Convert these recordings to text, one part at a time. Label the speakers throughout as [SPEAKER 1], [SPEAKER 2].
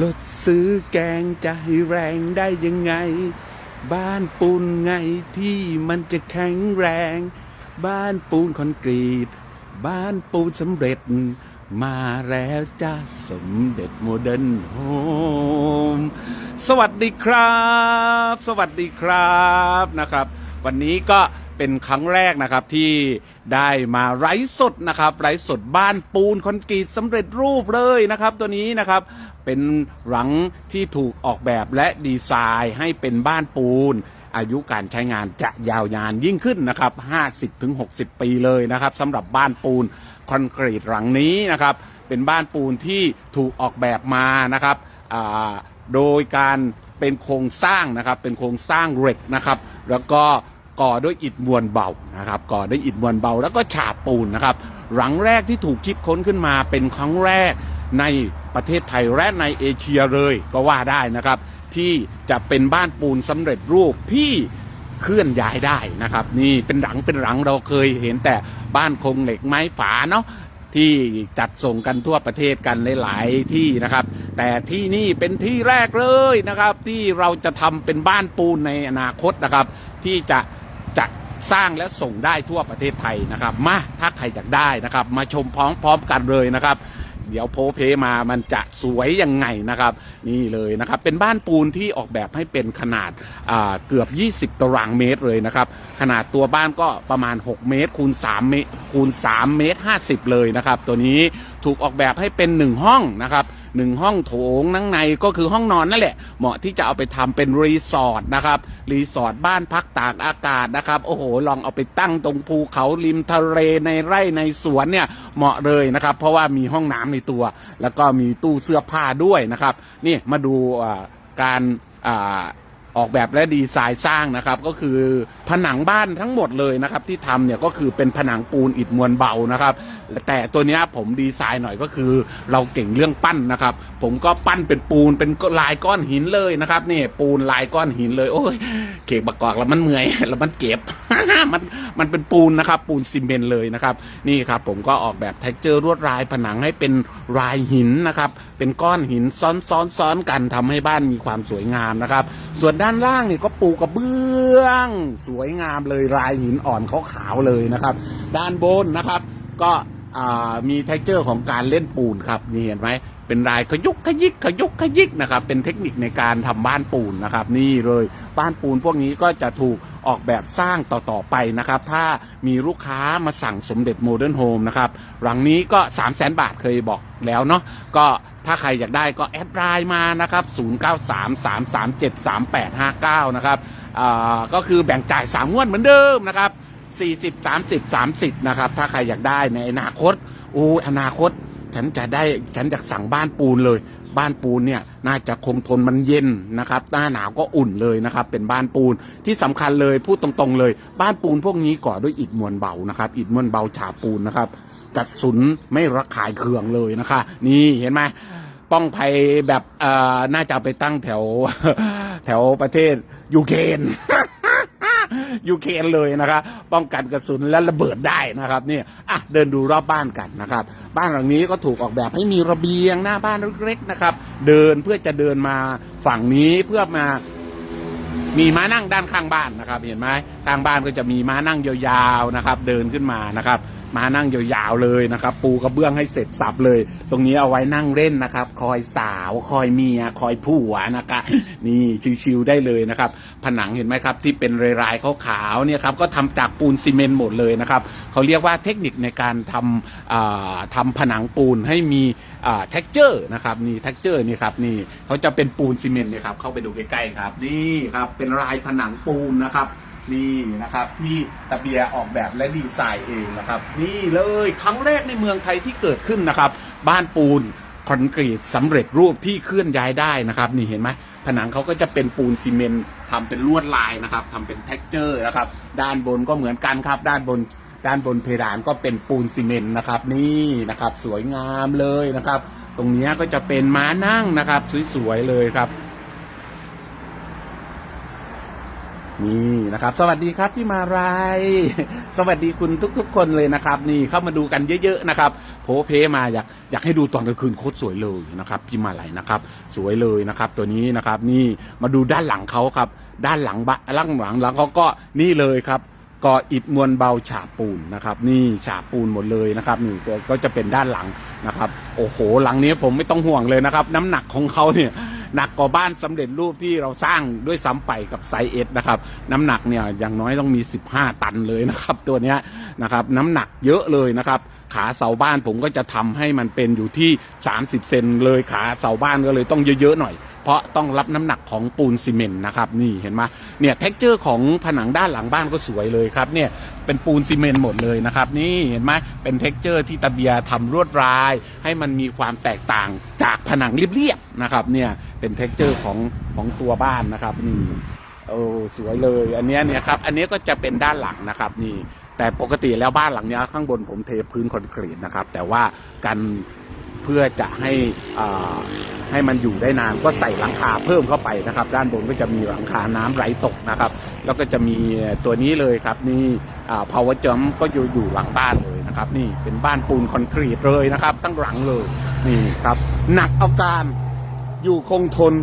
[SPEAKER 1] รถซื้อแกงจะให้แรงได้ยังไง บ้านปูนไงที่มันจะแข็งแรง บ้านปูนคอนกรีต บ้านปูนสำเร็จ มาแล้วจ้าสมเด็จโมเดิร์นโฮมสวัสดีครับ สวัสดีครับนะครับ วันนี้ก็เป็นครั้งแรกนะครับที่ได้มาไลฟ์สดนะครับไลฟ์สดบ้านปูนคอนกรีตสำเร็จรูปเลยนะครับ ตัวนี้นะครับ เป็นหลังที่ถูกออกแบบและดีไซน์ให้เป็นบ้านปูน อายุการใช้งานจะยาวนานยิ่งขึ้นนะครับ 50-60 ปีเลยนะครับสำหรับบ้านปูนคอนกรีตหลังนี้นะครับ เป็นบ้านปูนที่ถูกออกแบบมานะครับโดยการเป็นโครงสร้างนะครับ เป็นโครงสร้างเหล็กนะครับ แล้วก็ก่อด้วยอิฐมวลเบานะครับ ก่อด้วยอิฐมวลเบา แล้วก็ฉาบปูนนะครับ หลังแรกที่ถูกคิดค้นขึ้นมาเป็นครั้งแรก ในประเทศไทยและในเอเชียเลยก็ว่าได้นะครับ ที่จะเป็นบ้านปูนสำเร็จรูปที่เคลื่อนย้ายได้นะครับ นี่เป็นหลังเป็นหลังเราเคยเห็นแต่บ้านโครงเหล็กไม้ฝาเนาะที่จัดส่งกันทั่วประเทศกันหลาย ๆ ที่นะครับ แต่ที่นี่เป็นที่แรกเลยนะครับ ที่เราจะทำเป็นบ้านปูนในอนาคตนะครับ ที่จะจะสร้างและส่งได้ทั่วประเทศไทยนะครับ มาถ้าใครอยากได้นะครับ มาชมพร้อมๆกันเลยนะครับ เดี๋ยวโพเพมามันจะสวยยังไงนะครับ นี่เลยนะครับ เป็นบ้านปูนที่ออกแบบให้เป็นขนาดาเกือบ 20 ตารางเมตรเลยนะครับ ขนาดตัวบ้านก็ประมาณ 6 เมตรคูณ3เมตรคูณ3เมตร 50 เลยนะครับ ตัวนี้ ถูกออกแบบให้เป็น1ห้องนะครับหนึ่งห้องโถงนั่งในก็คือห้องนอนนั่นแหละ เหมาะที่จะเอาไปทำเป็นรีสอร์ทนะครับรีสอร์ทบ้านพักตากอากาศนะครับโอ้โหลองเอาไปตั้งตรงภูเขาริมทะเลในไร่ในสวนเนี่ยเหมาะเลยนะครับ เพราะว่ามีห้องน้ำในตัว แล้วก็มีตู้เสื้อผ้าด้วยนะครับ นี่มาดูอ่าการ ออกแบบและดีไซน์สร้างนะครับ ก็คือผนังบ้านทั้งหมดเลยนะครับที่ทำเนี่ยก็คือเป็นผนังปูนอิฐมวลเบานะครับ แต่ตัวเนี้ยผมดีไซน์หน่อยก็คือ เราเก่งเรื่องปั้นนะครับ ผมก็ปั้นเป็นปูนเป็นลายก้อนหินเลยนะครับนี่ปูนลายก้อนหินเลยโอ้ยเก็บประกอบแล้วมันเมื่อยแล้วมันเก็บ มันมันเป็นปูนนะครับ ปูนซีเมนต์เลยนะครับ นี่ครับผมก็ออกแบบเท็กเจอร์ลวดลายผนังให้เป็นลายหินนะครับ เป็นก้อนหินซ้อนซ้อนซ้อนกันทำให้บ้านมีความสวยงามนะครับ ส่วนด้านล่างนี่ก็ปูกระเบื้อง สวยงามเลยลายหินอ่อนขาวๆเลยนะครับ ด้านบนนะครับ ก็ มีเท็กเจอร์ของการเล่นปูนครับนี่เห็นไหมเป็นลายขยุกขยิกขยุกขยิกนะครับเป็นเทคนิคในการทำบ้านปูนนะครับ นี่เลยบ้านปูนพวกนี้ก็จะถูกออกแบบสร้างต่อๆไปนะครับ ถ้ามีลูกค้ามาสั่งสมเด็จโมเดิร์นโฮมนะครับหลังนี้ก็ 3 0 0แสนบาทเคยบอกแล้วเนาะก็ถ้าใครอยากได้ก็แอดไลน์มานะครับ 0933373859 นะครับก็คือแบ่งจ่าย 3 งวดเหมือนเดิมนะครับ 40 30 30นะครับ ถ้าใครอยากได้ในอนาคตโอ้อนาคต ฉันจะได้ฉันจะสั่งบ้านปูนเลย บ้านปูนเนี่ยน่าจะคงทนมันเย็นนะครับ หน้าหนาวก็อุ่นเลยนะครับ เป็นบ้านปูนที่สำคัญเลยพูดตรงๆเลย บ้านปูนพวกนี้ก่อด้วยอิฐมวลเบานะครับ อิฐมวลเบาฉาบปูนนะครับกัดสุนไม่ระคายเคืองเลยนะคะ นี่เห็นไหมป้องภัยแบบเอ่อน่าจะไปตั้งแถวแถวประเทศยูเครน ยูเครนเลยนะครับ ป้องกันกระสุนและระเบิดได้นะครับนี่อะเดินดูรอบบ้านกันนะครับ บ้านหลังนี้ก็ถูกออกแบบให้มีระเบียงหน้าบ้านเล็กๆนะครับ เดินเพื่อจะเดินมาฝั่งนี้เพื่อมามีม้านั่งด้านข้างบ้านนะครับ เห็นไหมข้างบ้านก็จะมีม้านั่งยาวๆนะครับ เดินขึ้นมานะครับ มานั่งยาวๆเลยนะครับ ปูกระเบื้องให้เสร็จสับเลย ตรงนี้เอาไว้นั่งเล่นนะครับ คอยสาว คอยเมีย คอยผัวนะครับนี่ชิวๆได้เลยนะครับ ผนังเห็นไหมครับ ที่เป็นรายๆขาวๆเนี่ยครับก็ทำจากปูนซีเมนต์หมดเลยนะครับเขาเรียกว่าเทคนิคในการทำอ่าทำผนังปูนให้มีอ่า texture นะครับนี่ texture นี่ครับนี่เขาจะเป็นปูนซีเมนต์นี่ยครับเข้าไปดูใกล้ๆครับนี่ครับเป็นลายผนังปูนนะครับ นี่นะครับที่ตะเบียออกแบบและดีไซน์เองนะครับ นี่เลยครั้งแรกในเมืองไทยที่เกิดขึ้นนะครับ บ้านปูนคอนกรีตสำเร็จรูปที่เคลื่อนย้ายได้นะครับ นี่เห็นไหมผนังเขาก็จะเป็นปูนซีเมนต์ทำเป็นลวดลายนะครับทำเป็น t e x t อร์นะครับ ด้านบนก็เหมือนกันครับ ด้านบนด้านบนเพดานก็เป็นปูนซีเมนต์นะครับ นี่นะครับ สวยงามเลยนะครับ ตรงนี้ก็จะเป็นม้านั่งนะครับ สวยๆเลยครับ นี่นะครับ สวัสดีครับพี่มารายสวัสดีคุณทุกๆ คนเลยนะครับ นี่เข้ามาดูกันเยอะๆนะครับโพเพมาอยากอยากให้ดูตอนกลางคืนโคตรสวยเลยนะครับ พี่มาลัยนะครับ สวยเลยนะครับ ตัวนี้นะครับ นี่มาดูด้านหลังเขาครับ ด้านหลังบะล่างหลังหลังเขาก็นี่เลยครับก่ออิฐมวลเบาฉาบปูนนะครับ นี่ฉาบปูนหมดเลยนะครับนี่ก็ก็จะเป็นด้านหลังนะครับ โอ้โหหลังนี้ผมไม่ต้องห่วงเลยนะครับ น้ำหนักของเขาเนี่ย หนักกว่าบ้านสำเร็จรูปที่เราสร้างด้วยซ้ำไปกับไซเอสนะครับ น้ำหนักเนี่ยอย่างน้อยต้องมี 15 ตันเลยนะครับ ตัวเนี้ยนะครับน้ำหนักเยอะเลยนะครับ ขาเสาบ้านผมก็จะทำให้มันเป็นอยู่ที่ 30 เซนเลยขาเสาบ้านก็เลยต้องเยอะๆหน่อย เพราะต้องรับน้ำหนักของปูนซีเมนต์นะครับนี่เห็นไหมเนี่ยเท็กเจอร์ของผนังด้านหลังบ้านก็สวยเลยครับเนี่ยเป็นปูนซีเมนต์หมดเลยนะครับนี่เห็นไหมเป็นเท็กเจอร์ที่ตะเบียทำลวดลาย ให้มันมีความแตกต่างจากผนังเรียบๆนะครับเนี่ยเป็นเท็กเจอร์ของของตัวบ้านนะครับนี่โอ้สวยเลย อันนี้เนี่ยครับอันนี้ก็จะเป็นด้านหลังนะครับนี่แต่ปกติแล้วบ้านหลังนี้ข้างบนผมเทพื้นคอนกรีตนะครับ แต่ว่ากันเพื่อจะให้อ่า ให้มันอยู่ได้นานก็ใส่หลังคาเพิ่มเข้าไปนะครับ ด้านบนก็จะมีหลังคาน้ำไหลตกนะครับ แล้วก็จะมีตัวนี้เลยครับนี่อ่า power jump ก็อยู่อยู่หลังบ้านเลยนะครับ นี่เป็นบ้านปูนคอนกรีตเลยนะครับ ตั้งหลังเลยนี่ครับ หนักเอาการอยู่คงทน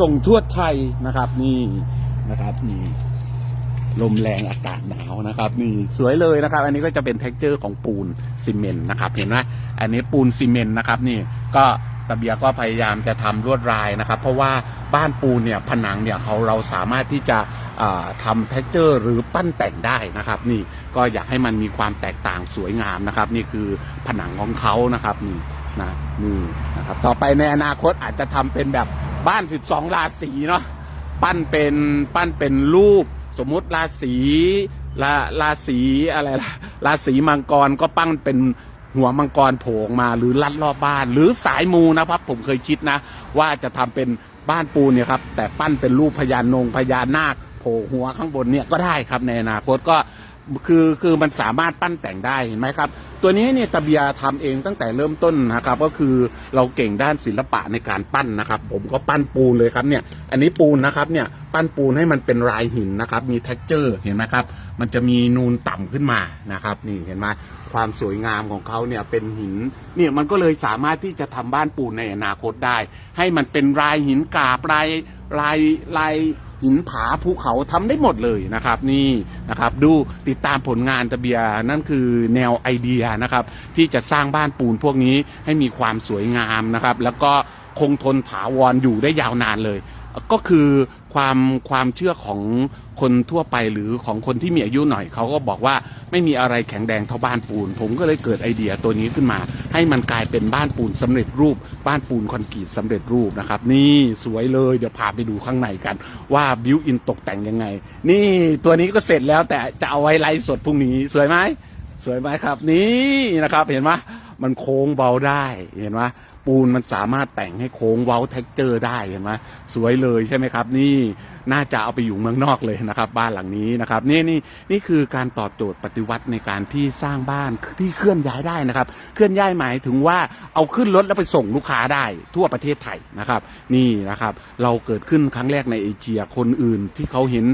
[SPEAKER 1] ส่งทั่วไทยนะครับ นี่นะครับนี่ลมแรงอากาศหนาวนะครับ นี่สวยเลยนะครับ อันนี้ก็จะเป็นเท็กเจอร์ของปูนซีเมนต์นะครับ เห็นไหมอันนี้ปูนซีเมนต์นะครับ นี่ก็ ตะเบียก็พยายามจะทำลวดลายนะครับ เพราะว่าบ้านปูนเนี่ยผนังเนี่ยเขาเราสามารถที่จะทำเท็กเจอร์หรือปั้นแต่งได้นะครับ นี่ก็อยากให้มันมีความแตกต่างสวยงามนะครับ นี่คือผนังของเขานะครับนี่นะนี่นะครับต่อไปในอนาคตอาจจะทำเป็นแบบบ้าน 12 ราศีเนาะปั้นเป็นปั้นเป็นรูป สมมุติราศีราราศีอะไรล่ะราศีมังกรก็ปั้นเป็น หัวมังกรโผล่ออกมาหรือลัดรอบบ้าน หรือสายมูนะครับ ผมเคยคิดนะ ว่าจะทำเป็นบ้านปูนเนี่ยครับ แต่ปั้นเป็นรูปพญานงพญานาคโผล่หัวข้างบนเนี่ยก็ได้ครับในอนาคตก็คือคือมันสามารถปั้นแต่งได้เห็นไหมครับ ตัวนี้เนี่ยตะเบียทำเองตั้งแต่เริ่มต้นนะครับ ก็คือเราเก่งด้านศิลปะในการปั้นนะครับ ผมก็ปั้นปูนเลยครับเนี่ย อันนี้ปูนนะครับเนี่ยปั้นปูนให้มันเป็นลายหินนะครับ มี t e x t อร์เห็นไหมครับ มันจะมีนูนต่ำขึ้นมานะครับ นี่เห็นไหม ความสวยงามของเขาเนี่ยเป็นหินเนี่ยมันก็เลยสามารถที่จะทำบ้านปูนในอนาคตได้ ให้มันเป็นลายหินกาบลายลายลายหินผาภูเขาทำได้หมดเลยนะครับ นี่นะครับ ดูติดตามผลงานตะเบียนั่นคือแนวไอเดียนะครับ ที่จะสร้างบ้านปูนพวกนี้ให้มีความสวยงามนะครับ แล้วก็คงทนถาวรอยู่ได้ยาวนานเลย ก็คือ ความความเชื่อของคนทั่วไปหรือของคนที่มีอายุหน่อยเขาก็บอกว่าไม่มีอะไรแข็งแรงเท่าบ้านปูน ผมก็เลยเกิดไอเดียตัวนี้ขึ้นมา ให้มันกลายเป็นบ้านปูนสำเร็จรูป บ้านปูนคอนกรีตสำเร็จรูปนะครับ นี่สวยเลยเดี๋ยวพาไปดูข้างในกัน ว่าบิวอินตกแต่งยังไง นี่ตัวนี้ก็เสร็จแล้วแต่จะเอาไว้ไลฟ์สดพรุ่งนี้สวยไหมสวยไหมครับ นี่นะครับ เห็นไหมมันโค้งเบาได้เห็นไหม ปูนมันสามารถแต่งให้โค้งเว้าเท็กเจอร์ได้เห็นไหมสวยเลยใช่ไหมครับ นี่น่าจะเอาไปอยู่เมืองนอกเลยนะครับ บ้านหลังนี้นะครับนี่นี่นี่คือการตอบโจทย์ปฏิวัติในการที่สร้างบ้านที่เคลื่อนย้ายได้นะครับ เคลื่อนย้ายหมายถึงว่าเอาขึ้นรถแล้วไปส่งลูกค้าได้ทั่วประเทศไทยนะครับ นี่นะครับ เราเกิดขึ้นครั้งแรกในเอเชียคนอื่นที่เขาเห็น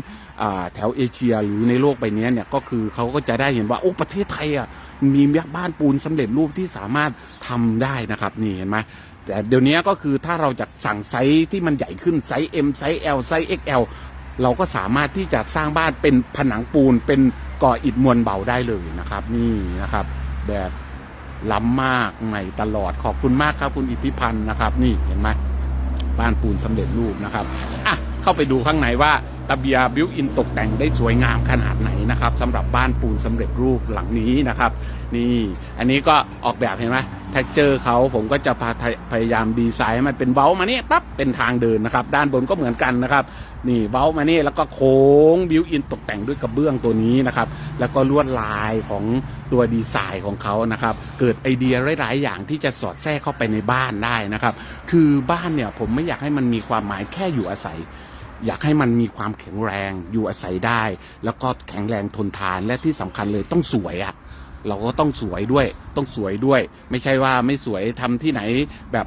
[SPEAKER 1] แถวเอเชียหรือในโลกใบนี้เนี่ยก็คือเขาก็จะได้เห็นว่าโอ้ประเทศไทยอะ มีบ้านปูนสำเร็จรูปที่สามารถทำได้นะครับ นี่เห็นไหมแต่เดี๋ยวนี้ก็คือถ้าเราจะสั่งไซส์ที่มันใหญ่ขึ้นไซส์ M ไซส์ L ไซส์ XL เราก็สามารถที่จะสร้างบ้านเป็นผนังปูนเป็นก่ออิฐมวลเบาได้เลยนะครับ นี่นะครับ แบบล้ำมากใหม่ตลอดขอบคุณมากครับ คุณอิทธิพันธ์นะครับ นี่เห็นไหม บ้านปูนสำเร็จรูปนะครับอะเข้าไปดูข้างในว่าตะเบียบิวอินตกแต่งได้สวยงามขนาดไหนนะครับสำหรับบ้านปูนสำเร็จรูปหลังนี้นะครับ นี่อันนี้ก็ออกแบบเห็นไหม แท็กเจอร์เขาผมก็จะพาพยายามดีไซน์ให้มันเป็นเว้ามาเนี่ยปั๊บเป็นทางเดินนะครับ ด้านบนก็เหมือนกันนะครับ นี่เว้ามาเนี่แล้วก็โค้งบิวอินตกแต่งด้วยกระเบื้องตัวนี้นะครับ แล้วก็ลวดลายของตัวดีไซน์ของเขานะครับ เกิดไอเดียหลาย ๆ อย่างที่จะสอดแทรกเข้าไปในบ้านได้นะครับ คือบ้านเนี่ยผมไม่อยากให้มันมีความหมายแค่อยู่อาศัยอยากให้มันมีความแข็งแรงอยู่อาศัยได้ แล้วก็แข็งแรงทนทานและที่สำคัญเลยต้องสวยอะ่ะ เราก็ต้องสวยด้วย ต้องสวยด้วย ไม่ใช่ว่าไม่สวยทำที่ไหนแบบ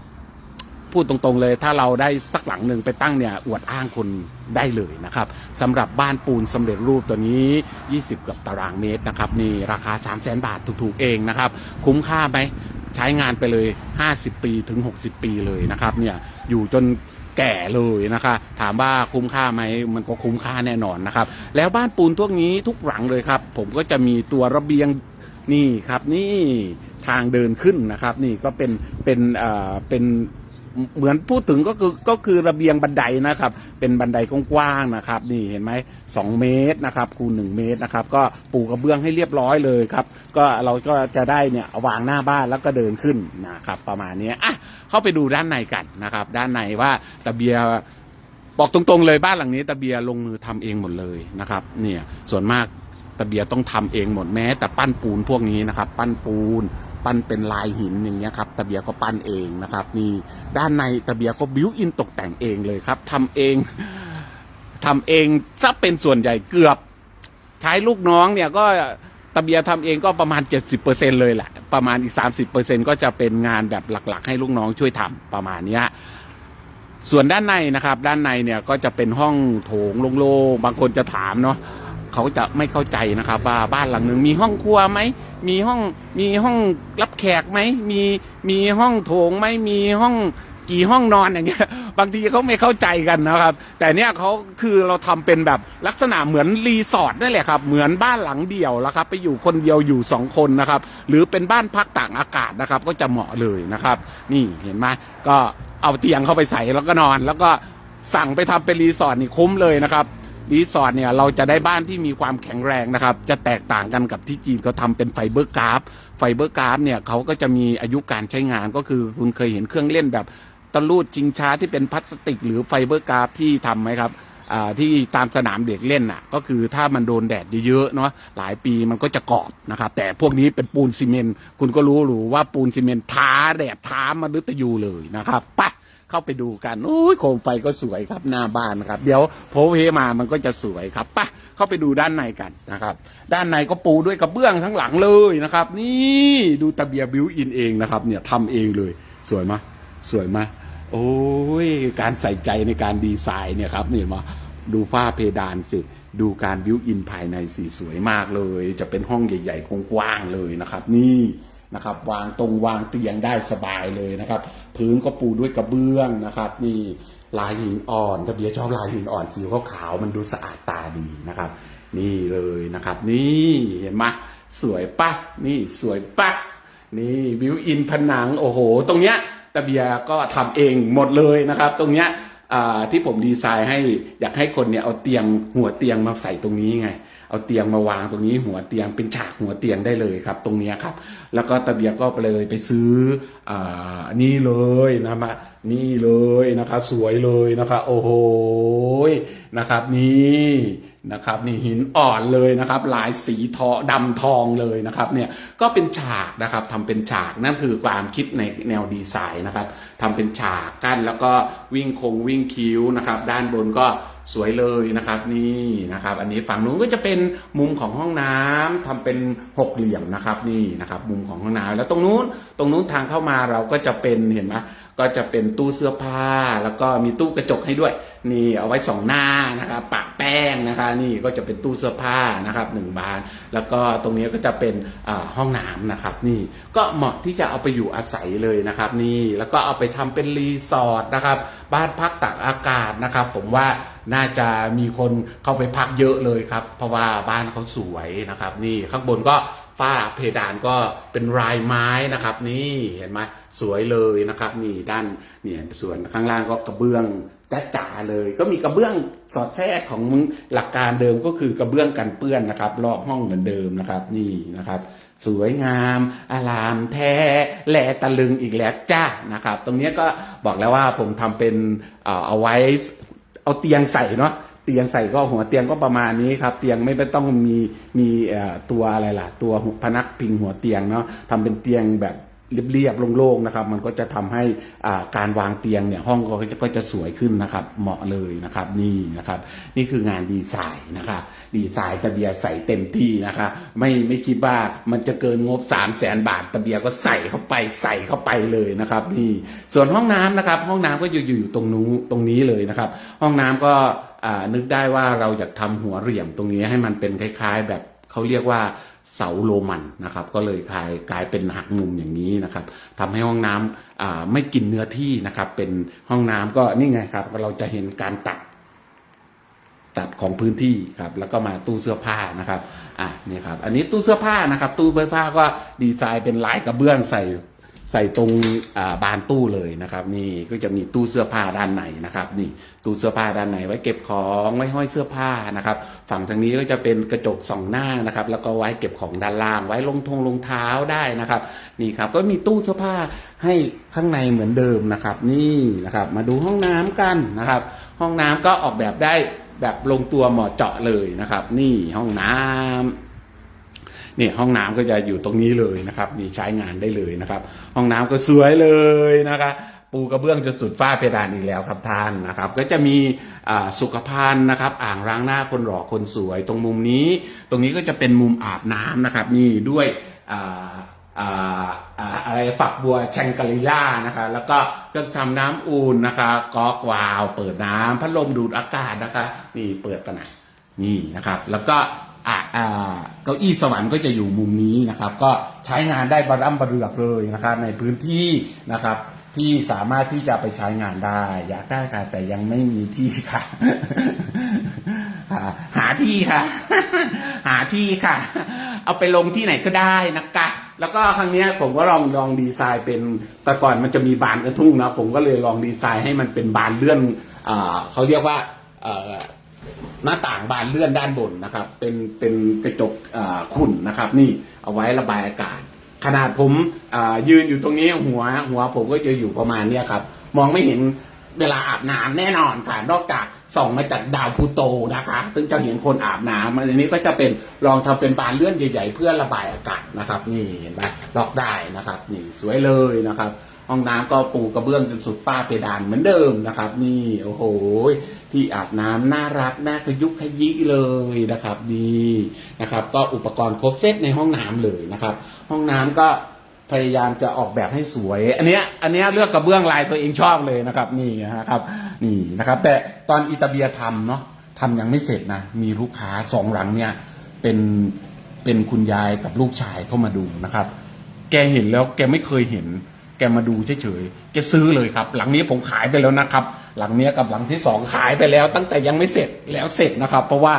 [SPEAKER 1] พูดตรงๆเลย ถ้าเราได้สักหลังหนึ่งไปตั้งเนี่ย อวดอ้างคนได้เลยนะครับสำหรับบ้านปูนสำเร็จรูปตัวนี้ 20กับตารางเมตรนะครับนี่ราคา 3 0 0 0 0 0บาทถูกๆเองนะครับ คุ้มค่าไหมใช้งานไปเลย 50 ปีถึง 60 ปีเลยนะครับเนี่ยอยู่จนแก่เลยนะคะถามว่าคุ้มค่าไหมมันก็คุ้มค่าแน่นอนนะครับ แล้วบ้านปูนพวกนี้ทุกหลังเลยครับ ผมก็จะมีตัวระเบียง นี่ครับนี่ทางเดินขึ้นนะครับ นี่ก็เป็นเป็นเอ่อเป็นเหมือนพูดถึงก็คือก็คือระเบียงบันไดนะครับ เป็นบันไดกว้างๆนะครับ นี่เห็นไหมสองเมตรนะครับคูณหนึ่งเมตรนะครับ ก็ปูกระเบื้องให้เรียบร้อยเลยครับ ก็เราก็จะได้เนี่ยวางหน้าบ้านแล้วก็เดินขึ้นนะครับ ประมาณนี้อะเข้าไปดูด้านในกันนะครับ ด้านในว่าตะเบียบอกตรงๆเลยบ้านหลังนี้ตะเบียลงมือทำเองหมดเลยนะครับ เนี่ยส่วนมาก ตะเบียต้องทำเองหมดแม้ แต่ปั้นปูนพวกนี้นะครับ ปั้นปูน ปั้นเป็นลายหินอย่างเงี้ยครับตะเบียก็ปั้นเองนะครับนี่ด้านในตะเบียก็บิวอินตกแต่งเองเลยครับทำเองทำเองซะเป็นส่วนใหญ่เกือบใช้ลูกน้องเนี่ยก็ตะเบียทำเองก็ประมาณ 70%เลยแหละ ประมาณอีก 30%ก็จะเป็นงานแบบหลัก ๆ ให้ลูกน้องช่วยทำประมาณเนี้ยส่วนด้านในนะครับ ด้านในเนี่ยก็จะเป็นห้องโถงโล่งๆบางคนจะถามเนาะ เขาจะไม่เข้าใจนะครับ ว่าบ้านหลังหนึ่งมีห้องครัวไหมมีห้องมีห้องรับแขกไหมมีมีห้องโถงไหมมีห้องกี่ห้องนอนอย่างเงี้ย บางทีเขาไม่เข้าใจกันนะครับ แต่เนี่ยเขาคือเราทำเป็นแบบลักษณะเหมือนรีสอร์ทนั่นแหละครับ เหมือนบ้านหลังเดี่ยวแล้วครับ ไปอยู่คนเดียวอยู่สองคนนะครับ หรือเป็นบ้านพักต่างอากาศนะครับ ก็จะเหมาะเลยนะครับ นี่เห็นไหมก็เอาเตียงเข้าไปใส่แล้วก็นอน แล้วก็สั่งไปทำเป็นรีสอร์ทนี่คุ้มเลยนะครับ รีสอร์ทเนี่ยเราจะได้บ้านที่มีความแข็งแรงนะครับ จะแตกต่างกันกับที่จีนเขาทำเป็นไฟเบอร์กราฟ ไฟเบอร์กราฟเนี่ยเขาก็จะมีอายุการใช้งานก็คือคุณเคยเห็นเครื่องเล่นแบบตะลูดจิงช้าที่เป็นพลาสติก หรือไฟเบอร์กราฟที่ทำไหมครับที่ตามสนามเด็กเล่นน่ะ ก็คือถ้ามันโดนแดดเยอะๆเนาะหลายปีมันก็จะกรอบนะครับ แต่พวกนี้เป็นปูนซีเมนต์คุณก็รู้หรือว่าปูนซีเมนต์ท้าแดดท้ามาดึตะยูเลยนะครับไป เข้าไปดูกันโอ้ยโคมไฟก็สวยครับหน้าบ้านนะครับ เดี๋ยวโพเพมามันก็จะสวยครับปะเข้าไปดูด้านในกันนะครับ ด้านในก็ปูด้วยกระเบื้องทั้งหลังเลยนะครับ นี่ดูตะเบียบิวอินเองนะครับ เนี่ยทำเองเลยสวยมะสวยมะโอ้ยการใส่ใจในการดีไซน์เนี่ยครับเนี่ยมาดูฝ้าเพดานสิดูการบิวอินภายในสีสวยมากเลย จะเป็นห้องใหญ่ๆกว้างๆเลยนะครับ นี่ นะครับวางตรงวางเตียงได้สบายเลยนะครับ พื้นก็ปูด้วยกระเบื้องนะครับ นี่ลายหินอ่อนทะเบียชอบลายหินอ่อนสีขาวๆมันดูสะอาดตาดีนะครับ นี่เลยนะครับ นี่เห็นไหมสวยปะนี่สวยปะนี่บิวอินผนังโอ้โห ตรงเนี้ยตะเบียก็ทำเองหมดเลยนะครับ ตรงเนี้ยที่ผมดีไซน์ให้อยากให้คนเนี่ยเอาเตียงหัวเตียงมาใส่ตรงนี้ไง เอาเตียงมาวางตรงนี้หัวเตียงเป็นฉากหัวเตียงได้เลยครับ ตรงนี้ครับ แล้วก็ตะเบียก็ไปเลยไปซื้ออ่านี่เลยนะมานี่เลยนะครับสวยเลยนะครับโอ้โหนะครับนี่ นะครับนี่หินอ่อนเลยนะครับลายสีทอดำทองเลยนะครับเนี่ยก็เป็นฉากนะครับทำเป็นฉากนั่นคือความคิดในแนวดีไซน์นะครับทำเป็นฉากกั้นแล้วก็วิ่งคงวิ่งคิ้วนะครับด้านบนก็สวยเลยนะครับนี่นะครับ อันนี้ฝั่งนู้นก็จะเป็นมุมของห้องน้ำทำเป็นหกเหลี่ยมนะครับนี่นะครับ มุมของห้องน้ำแล้วตรงนู้นตรงนู้นทางเข้ามาเราก็จะเป็นเห็นไหม ก็จะเป็นตู้เสื้อผ้า แล้วก็มีตู้กระจกให้ด้วย นี่เอาไว้สองหน้านะครับปะแป้งนะคะนี่ก็จะเป็นตู้เสื้อผ้านะครับหนึ่งบาน แล้วก็ตรงนี้ก็จะเป็นห้องน้ำนะครับ นี่ก็เหมาะที่จะเอาไปอยู่อาศัยเลยนะครับ นี่แล้วก็เอาไปทำเป็นรีสอร์ทนะครับ บ้านพักตากอากาศนะครับ ผมว่าน่าจะมีคนเข้าไปพักเยอะเลยครับ เพราะว่าบ้านเขาสวยนะครับ นี่ข้างบนก็ฝ้าเพดานก็เป็นลายไม้นะครับ นี่เห็นไหม สวยเลยนะครับนี่ด้านเนี่ยส่วนข้างล่างก็กระเบื้องจ้าจ๋าเลยก็มีกระเบื้องสอดแทรกของหลักการเดิมก็คือกระเบื้องกันเปื้อนนะครับ รอบห้องเหมือนเดิมนะครับนี่นะครับ สวยงาม อารามแท้แหลตะลึงอีกแล้วจ้านะครับ ตรงเนี้ยก็บอกแล้วว่าผมทำเป็นเอาไว้เอาเตียงใส่เนาะเตียงใส่ก็หัวเตียงก็ประมาณนี้ครับ เตียงไม่ต้องมีมีตัวอะไรล่ะ ตัวพนักพิงหัวเตียงเนาะทำเป็นเตียงแบบ เรียบๆโล่งๆนะครับ มันก็จะทำให้การวางเตียงเนี่ยห้องก็จะก็จะสวยขึ้นนะครับ เหมาะเลยนะครับนี่นะครับ นี่คืองานดีไซน์นะครับดีไซน์ตะเบียใส่เต็มที่นะครับไม่ไม่คิดว่ามันจะเกินงบ3 0 0แสนบาทตะเบียก็ใส่เข้าไปใส่เข้าไปเลยนะครับนี่ส่วนห้องน้ำนะครับ ห้องน้ำก็อยู่อยู่ตรงนู้ตรงนี้เลยนะครับ ห้องน้ำก็นึกได้ว่าเราอยากทำหัวเหลี่ยมตรงนี้ให้มันเป็นคล้าย ๆ แบบเขาเรียกว่า เสาโรมันนะครับ ก็เลยกลายกลายเป็นหักมุมอย่างนี้นะครับทำให้ห้องน้ำไม่กินเนื้อที่นะครับ เป็นห้องน้ำก็นี่ไงครับ เราจะเห็นการตัดตัดของพื้นที่ครับแล้วก็มาตู้เสื้อผ้านะครับอะนี่ครับอันนี้ตู้เสื้อผ้านะครับ ตู้เสื้อผ้าก็ดีไซน์เป็นลายกระเบื้องใส่ ใส่ตรงบานตู้เลยนะครับ นี่ก็จะมีตู้เสื้อผ้าด้านในนะครับ นี่ตู้เสื้อผ้าด้านในไว้เก็บของไว้ห้อยเสื้อผ้านะครับ ฝั่งทางนี้ก็จะเป็นกระจกสองหน้านะครับ แล้วก็ไว้เก็บของด้านล่าง ไว้ลงทงลงเท้าได้นะครับ นี่ครับก็มีตู้เสื้อผ้าให้ข้างในเหมือนเดิมนะครับ นี่นะครับ มาดูห้องน้ำกันนะครับ ห้องน้ำก็ออกแบบได้แบบลงตัวเหมาะเจาะเลยนะครับ นี่ห้องน้ำ นี่ห้องน้ำก็จะอยู่ตรงนี้เลยนะครับนี่ใช้งานได้เลยนะครับ ห้องน้ำก็สวยเลยนะครับปูกระเบื้องจะสุดฝ้าเพดานอีกแล้วครับท่านนะครับ ก็จะมีสุขภัณฑ์นะครับ อ่างล้างหน้าคนหล่อคนสวย ตรงมุมนี้ ตรงนี้ก็จะเป็นมุมอาบน้ำนะครับ นี่ด้วยอะไรฝักบัวแชงกรีล่านะคะแล้วก็เครื่องทำน้ำอุ่นนะคะก๊อกวาล์วเปิดน้ำพัดลมดูดอากาศนะคะ นี่เปิดกันนะนี่นะครับ แล้วก็ อ่าอ่าเก้าอี้สวรรค์ก็จะอยู่มุมนี้นะครับ ก็ใช้งานได้บร่ำบเรือกเลยนะครับ ในพื้นที่นะครับ ที่สามารถที่จะไปใช้งานได้ อยากได้ค่ะแต่ยังไม่มีที่ค่ะหาที่ค่ะ หาที่ค่ะ เอาไปลงที่ไหนก็ได้นะคะแล้วก็ครั้งนี้ผมก็ลองลองดีไซน์เป็นแต่ก่อนมันจะมีบานกระทุ่งนะผมก็เลยลองดีไซน์ให้มันเป็นบานเลื่อนอ่าเขาเรียกว่า หน้าต่างบานเลื่อนด้านบนนะครับ เป็นเป็นกระจกขุ่นนะครับ นี่เอาไว้ระบายอากาศ ขนาดผมยืนอยู่ตรงนี้หัวหัวผมก็จะอยู่ประมาณเนี้ยครับ มองไม่เห็นเวลาอาบน้ำแน่นอนค่ะ นอกจากส่องมาจากดาวพูโตนะคะซึ่งจะเห็นคนอาบน้ำอันนี้ก็จะเป็นลองทำเป็นบานเลื่อนใหญ่ ๆ เพื่อระบายอากาศนะครับ นี่เห็นไหมล็อกได้นะครับ นี่สวยเลยนะครับ ห้องน้ำก็ปูกระเบื้องจนสุดฝ้าเพดานเหมือนเดิมนะครับ นี่โอ้โห ที่อาบน้ำน่ารักน่าขยุกขยิเลยนะครับดีนะครับ ก็อุปกรณ์ครบเซตในห้องน้ำเลยนะครับ ห้องน้ำก็พยายามจะออกแบบให้สวย อันเนี้ยอันเนี้ยเลือกกระเบื้องลายตัวเองชอบเลยนะครับ นี่นะครับนี่นะครับ แต่ตอนอิตาเบียทำเนาะทำยังไม่เสร็จนะ มีลูกค้าสองหลังเนี่ยเป็นเป็นคุณยายกับลูกชายเข้ามาดูนะครับ แกเห็นแล้วแกไม่เคยเห็น กมาดูเฉยๆแกซื้อเลยครับ หลังนี้ผมขายไปแล้วนะครับ หลังเนี้ยกับหลังที่สองขายไปแล้ว ตั้งแต่ยังไม่เสร็จแล้วเสร็จนะครับ เพราะว่า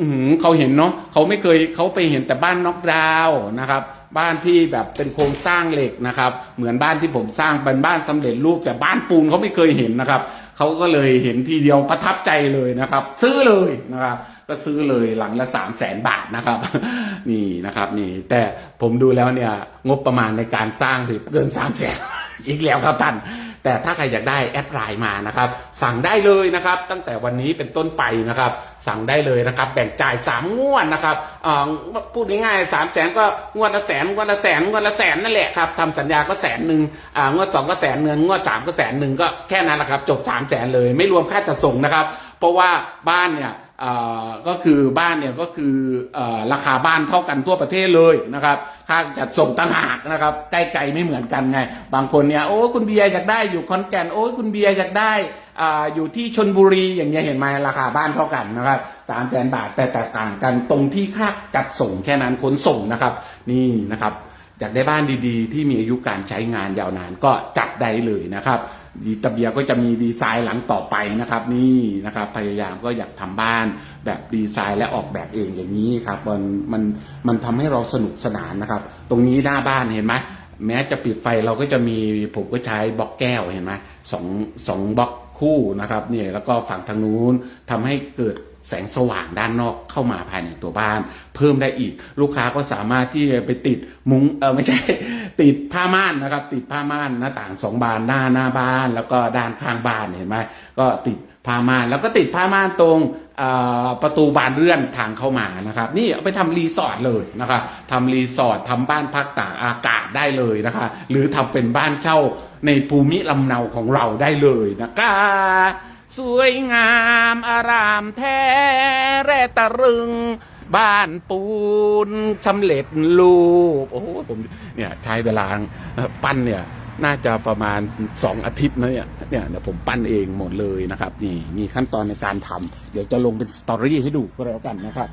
[SPEAKER 1] อืเขาเห็นเนาะเขาไม่เคยเขาไปเห็นแต่บ้านน็อกดาวน์นะครับ บ้านที่แบบเป็นโครงสร้างเหล็กนะครับ เหมือนบ้านที่ผมสร้างเป็นบ้านสำเร็จรูปแต่บ้านปูนเขาไม่เคยเห็นนะครับเขาก็เลยเห็นทีเดียวประทับใจเลยนะครับ ซื้อเลยนะครับ ก็ซื้อเลยหลังละสามแสนบาทนะครับ นี่นะครับ นี่ แต่ผมดูแล้วเนี่ย งบประมาณในการสร้างถือเกินสามแสนอีกแล้วครับท่านแต่ถ้าใครอยากได้แอดไลน์มานะครับ สั่งได้เลยนะครับ ตั้งแต่วันนี้เป็นต้นไปนะครับ สั่งได้เลยนะครับ แบ่งจ่ายสามงวดนะครับเอ่อพูดง่ายๆสามแสนก็งวดละแสนงวดละแสนงวดละแสนนั่นแหละครับทำสัญญาก็แสนหนึ่งอ่างวดสองก็แสนเงินงวดสามก็แสนหนึ่งก็แค่นั้นแหละครับ จบสามแสนเลยไม่รวมค่าจัดส่งนะครับ เพราะว่าบ้านเนี่ย ก็คือบ้านเนี่ยก็คืออราคาบ้านเท่ากันทั่วประเทศเลยนะครับค่าจัดส่งต่างหากนะครับ ใกล้ๆไม่เหมือนกันไง บางคนเนี่ยโอ้คุณเบียร์อยากได้อยู่ขอนแก่นโอ้คุณเบียร์อยากได้อ่าอยู่ที่ชนบุรีอย่างเงี้ยเห็นไหมราคาบ้านเท่ากันนะครับสามแสนบาทแต่แตกต่างกันตรงที่ค่าจัดส่งแค่นั้นขนส่งนะครับ นี่นะครับอยากได้บ้านดีๆ ที่มีอายุการใช้งานยาวนานก็จัดได้เลยนะครับ ดีตะเบียก็จะมีดีไซน์หลังต่อไปนะครับ นี่นะครับพยายามก็อยากทำบ้านแบบดีไซน์และออกแบบเองอย่างนี้ครับมันมันมันทำให้เราสนุกสนานนะครับ ตรงนี้หน้าบ้านเห็นไหมแม้จะปิดไฟเราก็จะมีผมก็ใช้บล็อกแก้วเห็นไหมสองสองบล็อกคู่นะครับเนี่ยแล้วก็ฝั่งทางนู้นทำให้เกิด แสงสว่างด้านนอกเข้ามาภายในตัวบ้าน เพิ่มได้อีก ลูกค้าก็สามารถที่จะไปติดมุ้งเออไม่ใช่ ติดผ้าม่านนะครับ ติดผ้าม่านหน้าต่างสองบานหน้าหน้าบ้าน แล้วก็ด้านข้างบ้านเห็นไหมก็ติดผ้าม่านแล้วก็ติดผ้าม่านตรงประตูบานเลื่อนทางเข้ามานะครับ นี่เอาไปทำรีสอร์ทเลยนะครับทำรีสอร์ททำบ้านพักตากอากาศได้เลยนะคะ หรือทำเป็นบ้านเช่าในภูมิลำเนาของเราได้เลยนะคะ สวยงามอารามแท้แร่ตะรึง บ้านปูนสำเร็จรูป โอ้โหผมเนี่ยใช้เวลาปั้นเนี่ยน่าจะประมาณสองอาทิตย์นะเนี่ยเนี่ยเดี๋ยวผมปั้นเองหมดเลยนะครับ นี่มีขั้นตอนในการทำเดี๋ยวจะลงเป็นสตอรี่ให้ดูก็แล้วกันนะครับ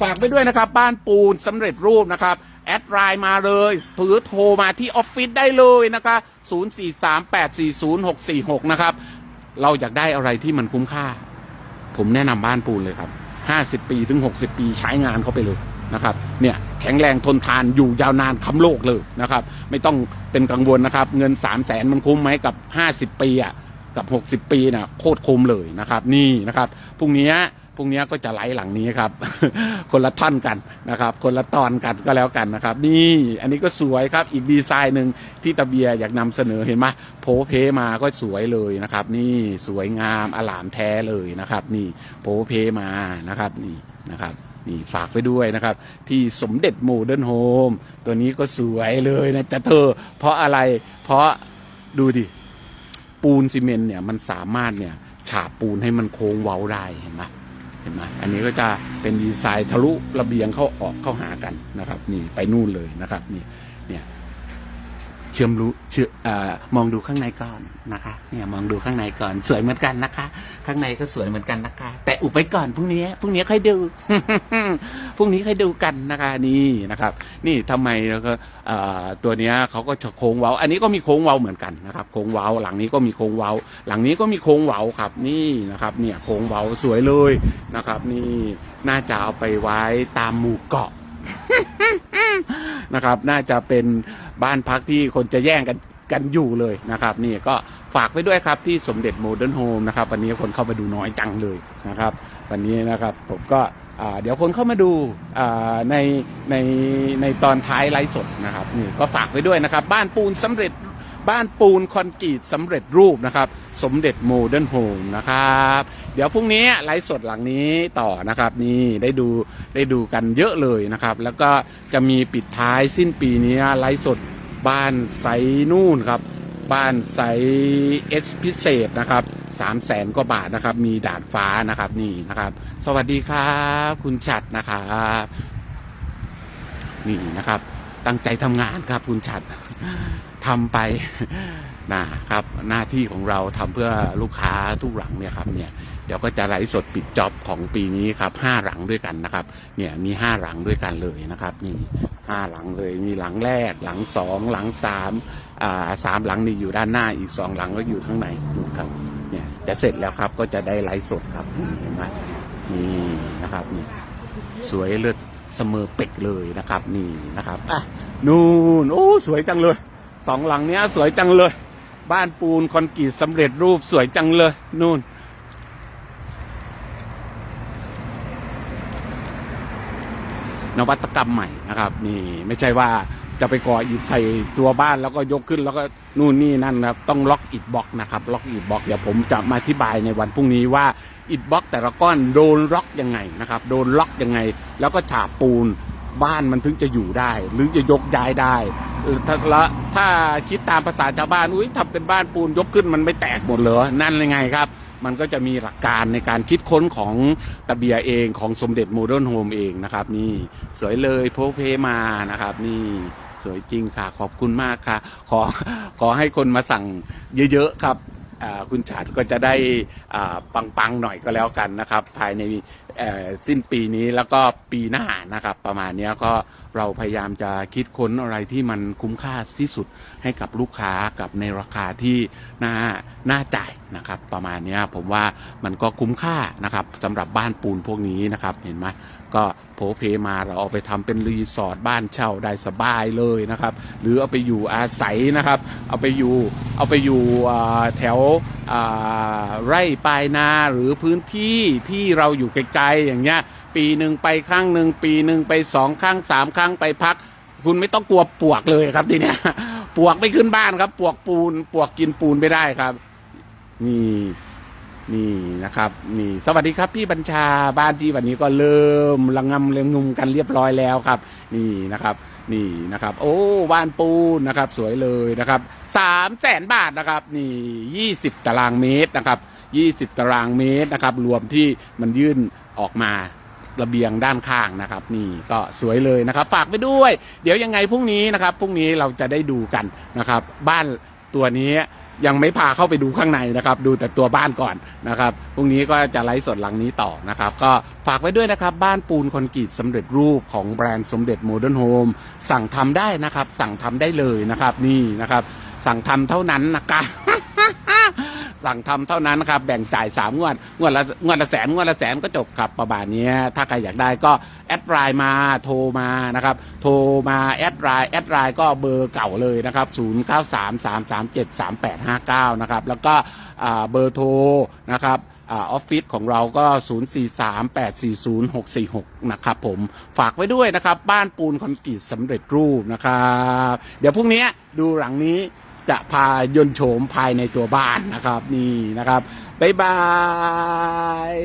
[SPEAKER 1] ฝากไปด้วยนะครับ บ้านปูนสำเร็จรูปนะครับ แอดไลน์มาเลยหรือโทรมาที่ออฟฟิศได้เลยนะคะ0438406646 นะครับ เราอยากได้อะไรที่มันคุ้มค่า ผมแนะนำบ้านปูนเลยครับห้าสิบปีถึงหกสิบปีใช้งานเขาไปเลยนะครับเนี่ยแข็งแรงทนทานอยู่ยาวนานคำโลกเลยนะครับ ไม่ต้องเป็นกังวลนะครับ เงินสามแสนมันคุ้มไหมกับห้าสิบปีอะกับหกสิบปีน่ะโคตรคุ้มเลยนะครับ นี่นะครับพรุ่งนี้ พรุ่งนี้ก็จะไลฟ์หลังนี้ครับ คนละท่อนกันนะครับ คนละตอนกันก็แล้วกันนะครับ นี่อันนี้ก็สวยครับอีกดีไซน์หนึ่งที่ตะเบียอยากนำเสนอเห็นไหมโพเพมาก็สวยเลยนะครับ นี่สวยงามอลามแท้เลยนะครับ นี่โพเพมานะครับนี่นะครับนี่ฝากไปด้วยนะครับ ที่สมเด็จโมเดิร์นโฮมตัวนี้ก็สวยเลยนะจะเธอ เพราะอะไรเพราะดูดิ ปูนซีเมนต์เนี่ยมันสามารถเนี่ยฉาบปูนให้มันโค้งเว้าได้เห็นไหม ห็นไหมอันนี้ก็จะเป็นดีไซน์ทะลุระเบียงเข้าออกเข้าหากันนะครับ นี่ไปนู่นเลยนะครับนี่ เชื่อมรู้เชื่ออมองดูข้างในก่อนนะคะ เนี่ยมองดูข้างในก่อน สวยเหมือนกันนะคะ ข้างในก็สวยเหมือนกันนะคะ แต่อุบไว้ก่อนพรุ่งนี้พรุ่งนี้ค่อยดูพรุ่งนี้ค่อยดูกันนะคะนี่นะครับ นี่ทำไมแล้วก็ตัวเนี้ยเขาก็โค้งเว้า อันนี้ก็มีโค้งเว้าเหมือนกันนะครับโค้งเว้า หลังนี้ก็มีโค้งเว้า หลังนี้ก็มีโค้งเว้าครับ นี่นะครับ เนี่ยโค้งเว้าสวยเลยนะครับ นี่น่าจะเอาไปไว้ตามหมู่เกาะนะครับ น่าจะเป็น บ้านพักที่คนจะแย่งกันกันอยู่เลยนะครับ นี่ก็ฝากไว้ด้วยครับที่สมเด็จโมเดิร์นโฮมนะครับวันนี้คนเข้ามาดูน้อยจังเลยนะครับ วันนี้นะครับผมก็เดี๋ยวคนเข้ามาดูในในในตอนท้ายไลฟ์สดนะครับนี่ก็ฝากไว้ด้วยนะครับ บ้านปูนสำเร็จบ้านปูนคอนกรีตสำเร็จรูปนะครับ สมเด็จโมเดิร์นโฮมนะครับ เดี๋ยวพรุ่งนี้ไลฟ์สดหลังนี้ต่อนะครับ นี่ได้ดูได้ดูกันเยอะเลยนะครับ แล้วก็จะมีปิดท้ายสิ้นปีนี้ไลฟ์สดบ้านไซนู่นครับ บ้านไซเอสพิเศษนะครับสามแสนกว่าบาทนะครับ มีดาดฟ้านะครับนี่นะครับ สวัสดีครับ คุณชัดนะครับ นี่นะครับ ตั้งใจทำงานครับคุณชัดทำไปนะครับหน้าที่ของเราทำเพื่อลูกค้าทุกหลังเนี่ยครับเนี่ยเดี๋ยวก็จะไลฟ์สดปิดจ็อบของปีนี้ครับห้าหลังด้วยกันนะครับ เนี่ยมีห้าหลังด้วยกันเลยนะครับนี่ห้าหลังเลยมีหลังแรกหลังสองหลังสามอ่าสามหลังนี่อยู่ด้านหน้าอีกสองหลังก็อยู่ข้างในนู่นครับเนี่ยจะเสร็จแล้วครับก็จะได้ไลฟ์สดครับนี่เห็นไหมนี่นะครับนี่สวยเลิศ เสมอเป็กเลยนะครับ นี่นะครับอะนู่นโอ้สวยจังเลยสองหลังเนี้ยสวยจังเลย บ้านปูนคอนกรีตสำเร็จรูปสวยจังเลยนู่นนวัตกรรมใหม่นะครับ นี่ไม่ใช่ว่า จะไปก่ออิฐใส่ตัวบ้านแล้วก็ยกขึ้นแล้วก็นู่นนี่นั่นนะครับต้องล็อกอิฐบล็อกนะครับล็อกอิฐบล็อกเดี๋ยวผมจะมาอธิบายในวันพรุ่งนี้ว่าอิฐบล็อกแต่ละก้อนโดนล็อกยังไงนะครับ โดนล็อกยังไง แล้วก็ฉาบปูนบ้านมันถึงจะอยู่ได้ หรือจะยกย้ายได้ถ้าละถ้าคิดตามภาษาชาวบ้านอุ้ยทำเป็นบ้านปูนยกขึ้นมันไม่แตกหมดเหรอนั่นยังไงครับมันก็จะมีหลักการในการคิดค้นของตะเบียเองของสมเด็จโมเดิร์นโฮมเองนะครับ นี่สวยเลยโพเพมานะครับ นี่ สวยจริงค่ะ ขอบคุณมากค่ะ ขอขอให้คนมาสั่งเยอะๆครับคุณฉาดก็จะได้ปังๆหน่อยก็แล้วกันนะครับ ภายในสิ้นปีนี้แล้วก็ปีหน้านะครับ ประมาณนี้ก็เราพยายามจะคิดค้นอะไรที่มันคุ้มค่าที่สุดให้กับลูกค้ากับในราคาที่น่าน่าจ่ายนะครับ ประมาณนี้ผมว่ามันก็คุ้มค่านะครับสำหรับบ้านปูนพวกนี้นะครับเห็นไหม ก็โผเพมาเราเอาไปทำเป็นรีสอร์ทบ้านเช่าได้สบายเลยนะครับ หรือเอาไปอยู่อาศัยนะครับ เอาไปอยู่เอาไปอยู่แถวไร่ปลายนาหรือพื้นที่ที่เราอยู่ไกลๆอย่างเงี้ย ปีหนึ่งไปครั้งหนึ่งปีหนึ่งไปสองครั้งสามครั้งไปพัก คุณไม่ต้องกลัวปวกเลยครับทีเนี้ยปวกไม่ขึ้นบ้านครับ ปวกปูน ปวกกินปูนไม่ได้ครับนี่ นี่นะครับ นี่ สวัสดีครับพี่บัญชาบ้านพี่วันนี้ก็เริ่มระงำเรมงุมกันเรียบร้อยแล้วครับ นี่นะครับ นี่นะครับ โอ้บ้านปูนนะครับ สวยเลยนะครับสามแสนบาทนะครับ นี่ยี่สิบตารางเมตรนะครับยี่สิบตารางเมตรนะครับ รวมที่มันยื่นออกมาระเบียงด้านข้างนะครับ นี่ก็สวยเลยนะครับ ฝากไปด้วย เดี๋ยวยังไงพรุ่งนี้นะครับพรุ่งนี้เราจะได้ดูกันนะครับ บ้านตัวนี้ ยังไม่พาเข้าไปดูข้างในนะครับ ดูแต่ตัวบ้านก่อนนะครับพรุ่งนี้ก็จะไลฟ์สดหลังนี้ต่อนะครับ ก็ฝากไว้ด้วยนะครับ บ้านปูนคอนกรีตสำเร็จรูปของแบรนด์สมเด็จโมเดิร์นโฮมสั่งทำได้นะครับ สั่งทำได้เลยนะครับ นี่นะครับ สั่งทำเท่านั้นนะครับ สั่งทำเท่านั้นนะครับแบ่งจ่ายสามงวดงวดละงวดละแสนงวดละแสนก็จบครับประมาณนี้ถ้าใครอยากได้ก็แอดไลน์มาโทรมานะครับโทรมาแอดไลน์แอดไลน์ก็เบอร์เก่าเลยนะครับ0 9 3 3 3 7 3 8 5 9นะครับแล้วก็เบอร์โทรนะครับออฟฟิศของเราก็ 0438406646 นะครับผม ฝากไว้ด้วยนะครับ บ้านปูนคอนกรีตสำเร็จรูปนะครับ เดี๋ยวพรุ่งนี้ดูหลังนี้ จะพายนโฉมภายในตัวบ้านนะครับ นี่นะครับ บ๊ายบาย